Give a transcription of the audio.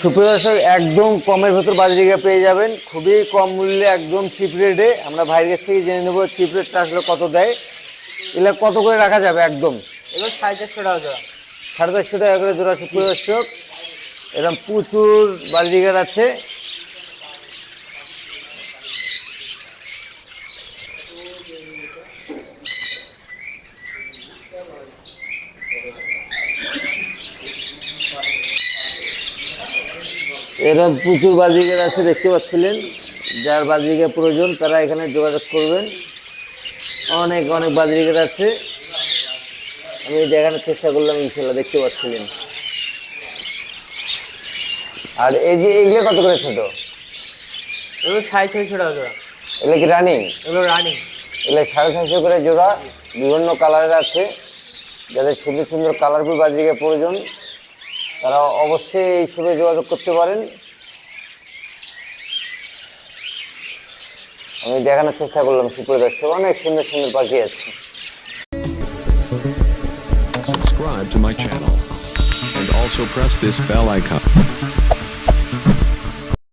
সুপ্রিয় দর্শক একদম কমের ভেতর বাজারিকা পেয়ে যাবেন। খুবই কম মূল্যে একদম চিপ রেটে আমরা ভাইয়ের কাছ থেকে জেনে নেব চিপ রেটটা আসলে কত দেয়। এগুলো কত করে রাখা যাবে একদম? এগুলো সাড়ে চারশো টাকা জোড়া। সাড়ে চারশো টাকা করে জোড়া সুপ্রিয় দর্শক। এরকম প্রচুর বাজারিকার আছে। এরকম প্রচুর বাজিকার আছে দেখতে পাচ্ছিলেন। যার বাজিকার প্রয়োজন তারা এখানে যোগাযোগ করবেন। অনেক অনেক বাজিকার আছে। আমি দেখানোর চেষ্টা করলাম ইনশাল্লাহ দেখতে পাচ্ছিলেন। আর এই যে এইগুলো কত করে ছোট? এগুলো সাড়ে ছয়শো টাকা জোড়া। এগুলো কি রানিং? এগুলো রানিং। এগুলো সাড়ে ছয়শো করে জোড়া। বিভিন্ন কালারের আছে। যাদের সুন্দর সুন্দর কালারফুল বাজিকে প্রয়োজন তারা অবশ্যই এই সবে যোগাযোগ করতে পারেন। আমি দেখানোর চেষ্টা করলাম সুপ্রিয় দর্শক অনেক সুন্দর সুন্দর পাখি আছে। Subscribe to my channel and also press this bell icon.